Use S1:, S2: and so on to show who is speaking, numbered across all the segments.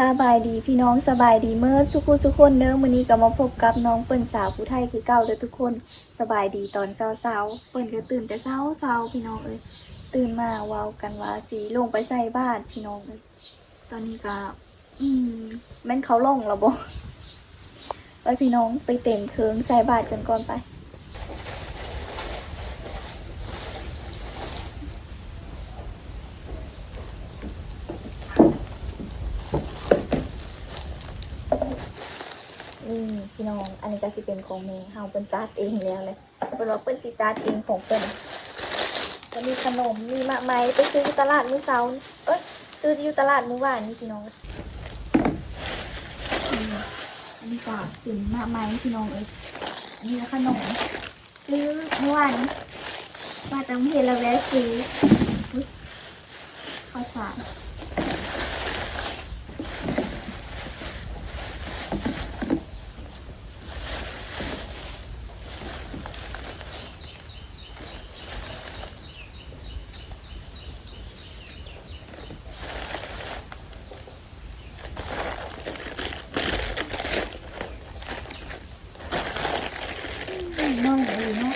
S1: สบายดีพี่น้องสบายดีเมื่อสุขุสุกคนเด้อมื้อนี้ก็มาพบกับน้องเปิ้นสาวผู้ไทยคือเก่าเด้อทุกคนสบายดีตอนเช้าๆเปิ้นก็ตื่นแต่เช้าๆพี่น้องเอ้ยตื่นมาว้ากันว่าสิลงไปใส่บ้านพี่น้องเอ้ยตอนนี้ก็อืมแม่นเขาลงแล้วบ่ไปพี่น้องไปเต็มเคืองใส่บาตรกันก่อนไป น้อง อันนี้ก็สิเป็นของเมย์เฮาเป็นจัดเองแล้วเลยเป็นว่าเป็นสิจัดเองของเป็นจะมีขนมมีมากมายไปซื้อที่ตลาดมื้อเช้านี่เอ้ยซื้อที่อยู่ตลาดมื้อวานนี่พี่น้องอันนี้ก็เป็นมากมายพี่น้องเอ้ยอันนี้ก็ขนมซื้อเมื่อวานมาจากเฮลาแวะซื้ออุ๊ยข้าวสาร น้อยเลยเนาะ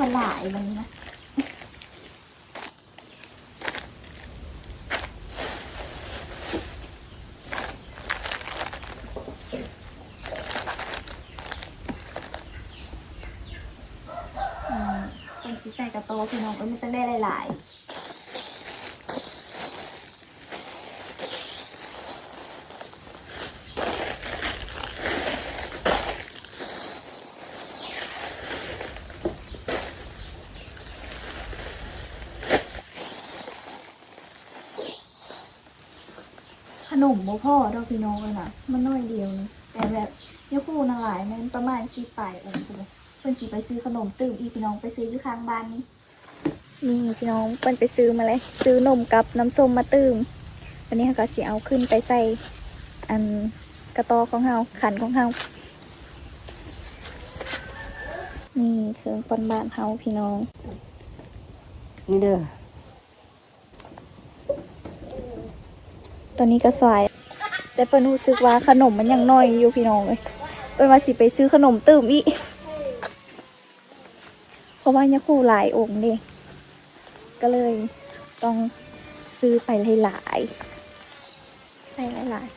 S1: ไม่ใช่ผลายมันนะอืมเป็นสีใส่กระโตพี่น้องเอ้ยมันจะได้หลายๆ ขนมโมพ่อดอกพี่น้องเลยนะมันน้อยเดียวนึงแต่แบบยาคูนหลายมันประมาณสี่ปลายองค์เลยเพิ่นสิไปซื้อขนมตื่มอีพี่น้องไปซื้ออยู่ข้างบ้านนี่นี่พี่น้องเพิ่นไปซื้อมาเลยซื้อนมกับน้ำส้มมาตื่มวันนี้เขาก็สิเอาขึ้นไปใส่อันกระตอของเฮาขันของเฮานี่เครื่องคนบ้านเฮาพี่น้อง
S2: นี่เด้อ
S1: ตอนนี้ก็สาย แต่เปิ้นรู้สึกว่าขนมมันยังน้อยอยู่พี่น้องเลยเปิ้นว่าสิไปซื้อขนมตื่มอีกเพราะว่ายาคู่หลายองค์เด้ก็เลยต้องซื้อไปหลายๆใส่หลาย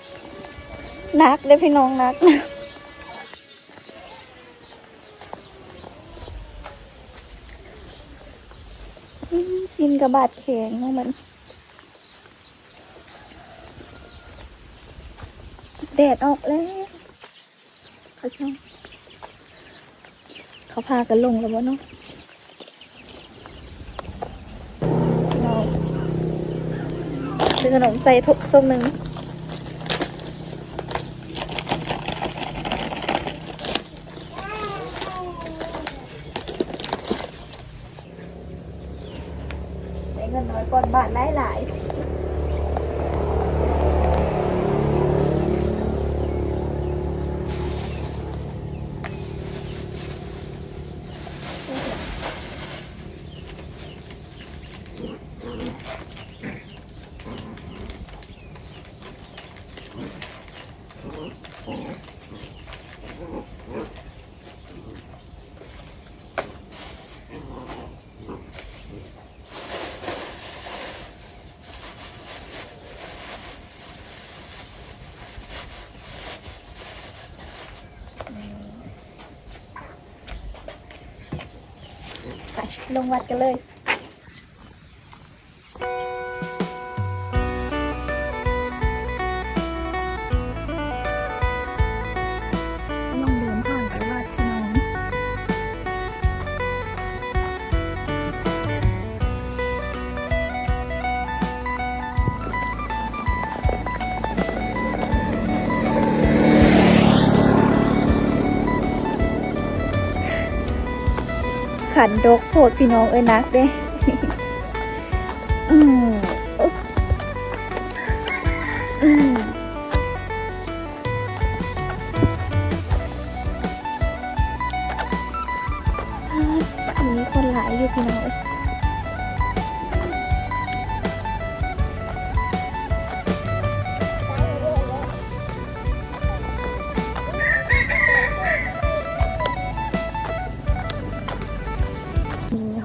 S1: ๆนักเด้พี่น้องนักนะซินกระบาดแข็งเนาะมัน แดดออกแล้วเขาชอบเขาพากันลงแล้ววะเนาะเราซื้อขนมใส่ถุงส้มหนึ่งได้เงินน้อยก่อนบาทหลายหลาย ลงวัดกันเลย ขันดกโพดพี่น้องเอ้ยนักเด้อืม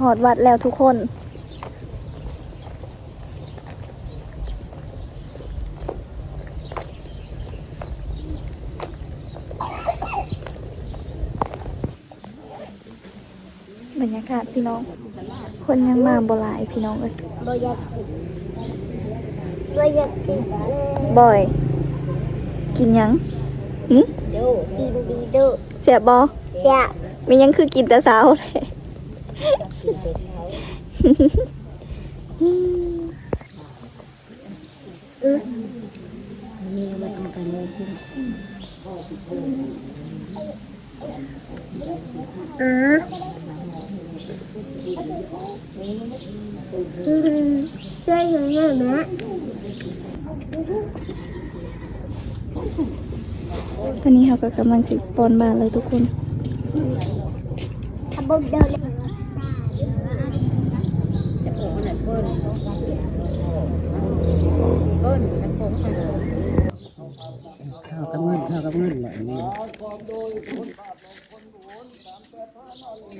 S1: อดวัดแล้วทุกคน บรรยากาศพี่น้อง คนยังมาบ่หลายพี่น้องเอ้ย
S2: บ่อยากกินบ่อยากกินเลย
S1: บ่อยกินหยังหึ
S2: ดูกินดีดู
S1: เสียบบ่
S2: เสีย
S1: มีหยังคือกินแต่เช้าเลย
S2: กินแต่เช้า มีมาทำกันเลยกิน
S1: อืออืม
S2: ใช่ยังไงนะ
S1: ตอนนี้เราก็กำลังสิปอนบาเลยทุกคน
S2: ถ้าบุกเดินจะปลูกขนาดก้นก้นจะปลูกขนาดข้าวกับเงินข้าวกับเงินแหละนี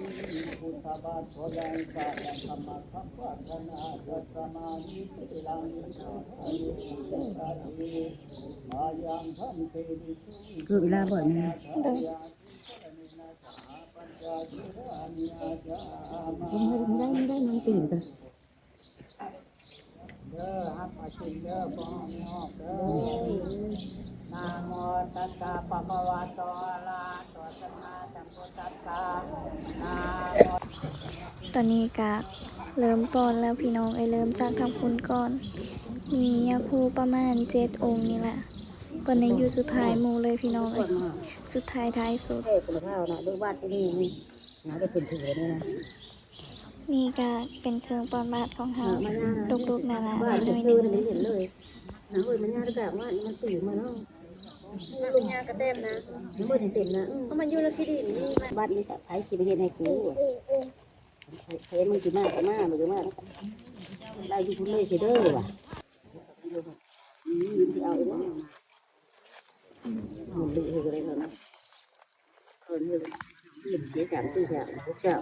S2: ่คือเวลาบ่อยนะ
S1: เลย
S2: ไม่ได้ไม่ได้ น้องตื่นกัน
S3: นะโมตัสสะปะคะวะโตอะระหะโตสัมมาสัมพุทธัสสะนะโม
S1: ตอนนี้ก็เริ่มปอนแล้วพี่น้องไอยเริ่มจากทำคุณก่อน มียาคูประมาณเจ็ดองค์นี่แหละก่อนในอยู่สุดท้ายหมูเลยพี่น้องเอ้ยสุดท้ายท้ายสุด
S2: เฮ้ยคุณข้าวนะดูบ้านที่นี่นี่นะได้เป็นถือนี่นะ
S1: นี่ก็เป็นเครื่องปอนบาทของเฮาลูกๆนานา
S2: บ้าน
S1: ห
S2: จะ
S1: น่อยห
S2: ซื้
S1: นึ
S2: อง นี่เห็นเลยนะเฮ้ยมันยากแบบว่ามันตื่นมาเนาะมันยากกระเต็มนะมันมืดเต็มนะเพราะมันอยู่ในที่ดินนี่บ้านนี้ไผสิไปเฮ็ดให้กูเห็นมึงสิมาก็มามึงก็มาได้อยู่พุ่นเลยสิเด้อว่ะอืมสิเอาอีกแล้วมันดื้ออะไรกันนะเออเนี่ยเห็นเสียจังตื้อจังพวกเจ้า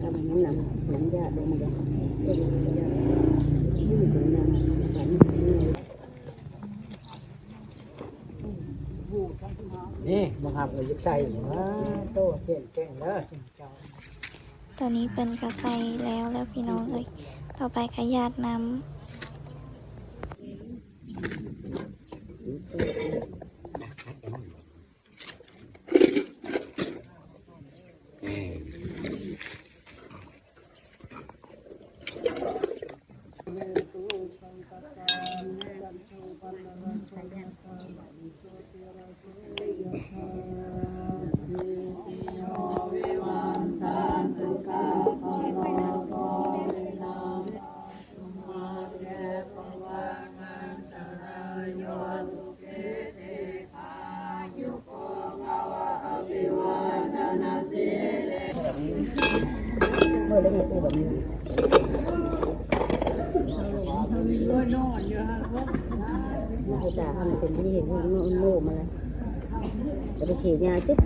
S2: ถ้ามันนั้นนะหลงยาดลงมาเลยก็ลงยาไม่มีคนนั้นฉันนี่
S3: นี่ บังคับเลยยึดใส่มาโตเปลี่ยนแปลงแล้วเจ้า
S1: ตอนนี้เป็นกระใสแล้วแล้วพี่น้องเลยต่อไปขยาดน้ำ
S2: เมื่อแล้วเนี่ยตัวแบบนี้น่าจะทำเป็นที่เห็นว่ามันโง่มาเลยจะไปฉีดยาจิ๊บ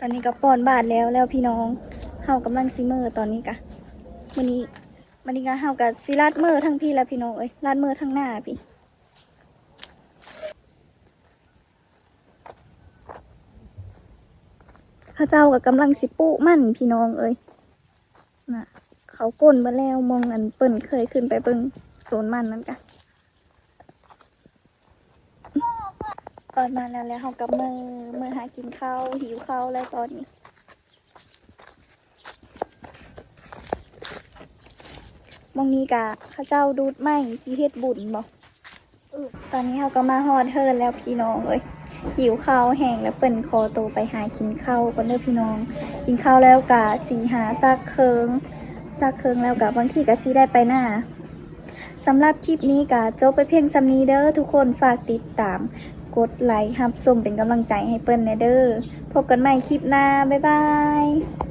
S1: ตอนนี้ก็ปอนบาทแล้วแล้วพี่น้องเฮากำลังซิเมอร์ตอนนี้กะวันนี้วันนี้ก็เฮากับซิลาดเมอร์ทั้งพี่แล้วพี่น้องเอ้ยลาดเมอร์ทั้งหน้าพี่ ข้าเจ้ากับกำลังสิปุมั่นพี่น้องเอ้ยน่ะเขาก้นมาแล้วมองอันเปิ่นเคยขึ้นไปเบิ่งโซนมันนั่นกะตอนมาแล้วแล้วเขากับมือมือหากินข้าวหิวข้าวแล้วตอนนี้มองนี้กะข้าเจ้าดูดไม้สีเฮ็ดบุญบอกตอนนี้เขาก็มาฮอดเฮิร์นแล้วพี่น้องเอ้ย หิวข้าวแห้งแล้วเปิ่นคอโตไปหากินข้าวก่อนเด้อพี่น้อง กินข้าวแล้วกะสีหาซักเคิงซักเคิงแล้วกะบางทีกะซีได้ไปหน้าสำหรับคลิปนี้กะจบไปเพียงสำนี้เด้อทุกคนฝากติดตาม กดไลค์รับส่มเป็นกำลังใจให้เปิ้นแน่เด้อพบกันใหม่คลิปหน้า บ๊ายบาย